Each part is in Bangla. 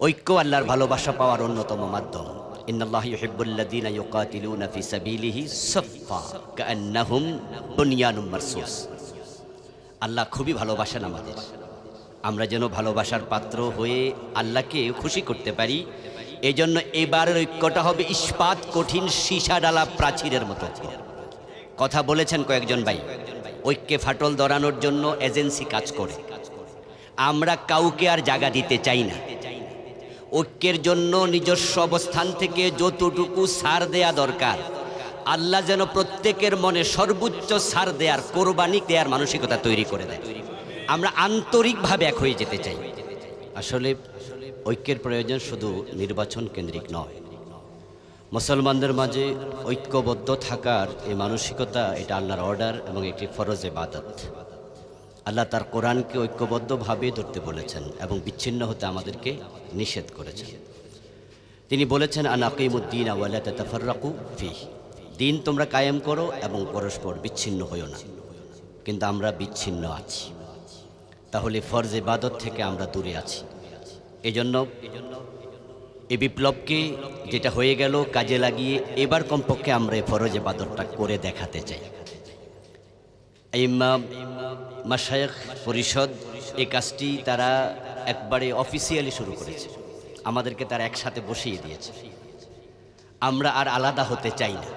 ঐক্য আল্লাহর ভালোবাসা পাওয়ার অন্যতম মাধ্যম। আল্লাহ খুবই ভালোবাসেন আমাদের। আমরা যেন ভালোবাসার পাত্র হয়ে আল্লাহকে খুশি করতে পারি এই জন্য ঐক্যটা হবে ইস্পাত কঠিন সীসা ডালা প্রাচীরের মতো। কথা বলেছেন কয়েকজন ভাই, ঐক্যে ফাটল ধরানোর জন্য এজেন্সি কাজ করে। আমরা কাউকে আর জায়গা দিতে চাই না। ঐক্যের জন্য নিজস্ব অবস্থান থেকে যতটুকু সার দেয়া দরকার। আল্লাহ যেন প্রত্যেকের মনে সর্বোচ্চ সার দেয়ার কোরবানি দেয়ার মানসিকতা তৈরি করে দেয়। আমরা আন্তরিকভাবে এক হয়ে যেতে চাই। আসলে ঐক্যের প্রয়োজন শুধু নির্বাচন কেন্দ্রিক নয়। মুসলমানদের মাঝে ঐক্যবদ্ধ থাকার এই মানসিকতা, এটা আল্লাহর অর্ডার এবং একটি ফরজে বাদত আল্লাহ তার কোরআনকে ঐক্যবদ্ধভাবে ধরতে বলেছেন এবং বিচ্ছিন্ন হতে আমাদেরকে নিষেধ করেছেন। তিনি বলেছেন, আনাকিমুদ্দিন আওয়ালা তাফাররাকু ফি দিন তোমরা কায়েম করো এবং পরস্পর বিচ্ছিন্ন হইও না। কিন্তু আমরা বিচ্ছিন্ন আছি। তাহলে ফরজ ইবাদত থেকে আমরা দূরে আছি। এজন্য এই বিপ্লবকে যেটা হয়ে গেল, কাজে লাগিয়ে এবার কমপক্ষে আমরা এই ফরজ ইবাদতটা করে দেখাতে চাই। এই মাসায়ক পরিষদ, এই কাজটি তারা একবারে অফিসিয়ালি শুরু করেছে। আমাদেরকে তারা একসাথে বসিয়ে দিয়েছে। আমরা আর আলাদা হতে চাই না।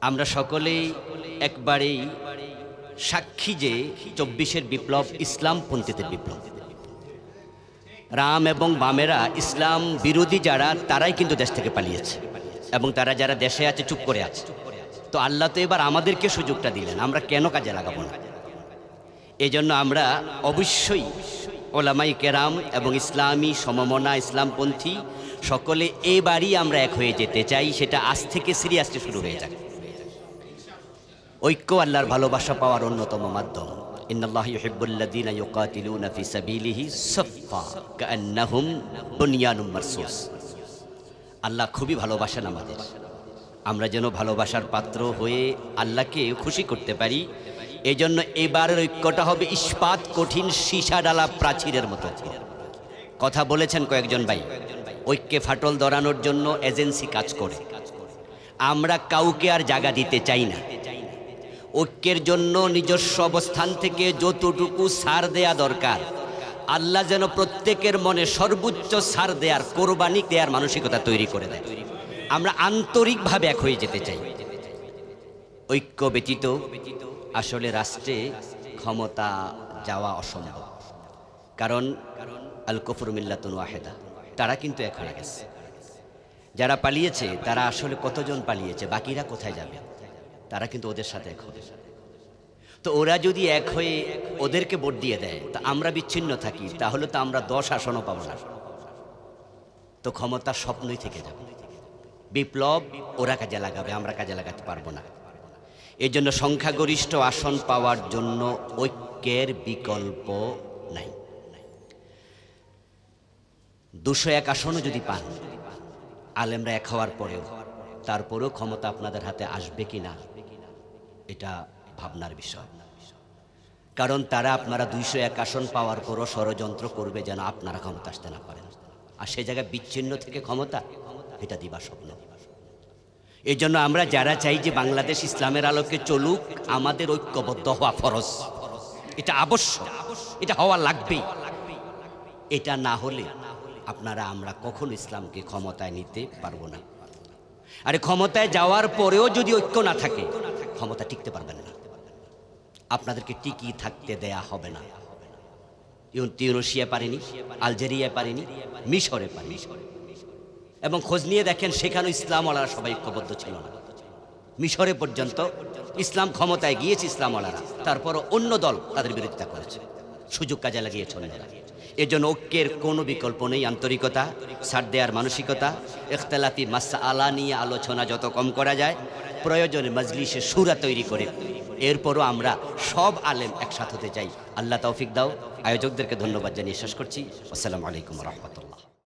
আমরা সকলেই একবারেই সাক্ষী যে চব্বিশের বিপ্লব ইসলামপন্থীদের বিপ্লব। রাম এবং বামেরা ইসলাম বিরোধী যারা, তারাই কিন্তু দেশ থেকে পালিয়েছে। এবং তারা যারা দেশে আছে, চুপ করে আছে। তো আল্লাহ তো এবার আমাদেরকে সুযোগটা দিলেন, আমরা কেন কাজে লাগাবো না? এই জন্য আমরা অবশ্যই ওলামাই কেরাম এবং ইসলামী সমমনা ইসলামপন্থী সকলে এবারই আমরা এক হয়ে যেতে চাই, সেটা আজ থেকে সিরিয়াসলি শুরু হয়ে যাক। ঐক্য আল্লাহর ভালোবাসা পাওয়ার অন্যতম মাধ্যম। আল্লাহ খুবই ভালোবাসেন আমাদের। আমরা যেন ভালোবাসার পাত্র হয়ে আল্লাহকে খুশি করতে পারি। এই জন্য এবারের ঐক্যটা হবে ইস্পাত কঠিন সীসা ডালা প্রাচীরের মতো। কথা বলেছেন কয়েকজন ভাই, ঐক্যে ফাটল ধরানোর জন্য এজেন্সি কাজ করে। আমরা কাউকে আর জায়গা দিতে চাই না। ঐক্যের জন্য নিজস্ব অবস্থান থেকে যতটুকু সার দেয়া দরকার, আল্লাহ যেন প্রত্যেকের মনে সর্বোচ্চ সার দেয়ার কোরবানি দেয়ার মানসিকতা তৈরি করে দেয়। আমরা আন্তরিকভাবে এক হয়ে যেতে চাই। ঐক্য ব্যতীত আসলে রাষ্ট্রে ক্ষমতা যাওয়া অসম্ভব। কারণ আল কফর ওয়াহেদা, তারা কিন্তু এক হয়ে গেছে। যারা পালিয়েছে, তারা আসলে কতজন পালিয়েছে, বাকিরা কোথায় যাবে? তারা কিন্তু ওদের সাথে এক হবে। তো ওরা যদি এক হয়ে ওদেরকে ভোট দিয়ে দেয়, তা আমরা বিচ্ছিন্ন থাকি, তাহলে তো আমরা দশ আসনও পাবো না। তো ক্ষমতা স্বপ্নই থেকে যাবে। বিপ্লব, ওরা কাজে লাগাবে, আমরা কাজে লাগাতে পারব না। এই জন্য সংখ্যাগরিষ্ঠ আসন পাওয়ার জন্য ঐক্যের বিকল্প নাই। দুশো এক আসনও যদি পান, আলেমরা এক হওয়ার পরেও, তারপরেও ক্ষমতা আপনাদের হাতে আসবে কি না, এটা ভাবনার বিষয়। কারণ তারা আপনারা দুইশো এক আসন পাওয়ার পরও ষড়যন্ত্র করবে যেন আপনারা ক্ষমতা আসতে না পারেন। আর সে জায়গায় বিচ্ছিন্ন থেকে ক্ষমতা? এটা দিবা স্বপ্ন। এই জন্য আমরা যারা চাই যে বাংলাদেশ ইসলামের আলোকে চলুক, আমাদের ঐক্যবদ্ধ হওয়া ফরজ। এটা আবশ্যক, এটা হওয়া লাগবেই। এটা না হলে আপনারা, আমরা কখনো ইসলামকে ক্ষমতায় নিতে পারব না। আরে ক্ষমতায় যাওয়ার পরেও যদি ঐক্য না থাকে, ক্ষমতা টিকতে পারবেন না। আপনাদেরকে টিকিয়ে থাকতে দেয়া হবে না। তিউরশিয়া পারেনি আলজেরিয়া পারেনি, মিশরে পারেনি। এবং খোঁজ নিয়ে দেখেন সেখানেও ইসলাম ওলারা সবাই ঐক্যবদ্ধ ছিল না। মিশরে পর্যন্ত ইসলাম ক্ষমতায় গিয়েছে ইসলাম ওলারা তারপর অন্য দল তাদের বিরোধিতা করেছে। সুযোগ কাজে লাগিয়েছে অন্যরা এজন্য ঐক্যের কোনো বিকল্প নেই। আন্তরিকতা সার দেওয়ার মানসিকতা, ইখতলাফি মাসা আলা নিয়ে আলোচনা যত কম করা যায়, প্রয়োজনে মজলিসে সুরা তৈরি করে। এরপরও আমরা সব আলেম একসাথে হতে চাই। আল্লাহ তৌফিক দাও। আয়োজকদেরকে ধন্যবাদ জানিয়ে শেষ করছি। আসসালামু আলাইকুম রহমতুল্লাহ।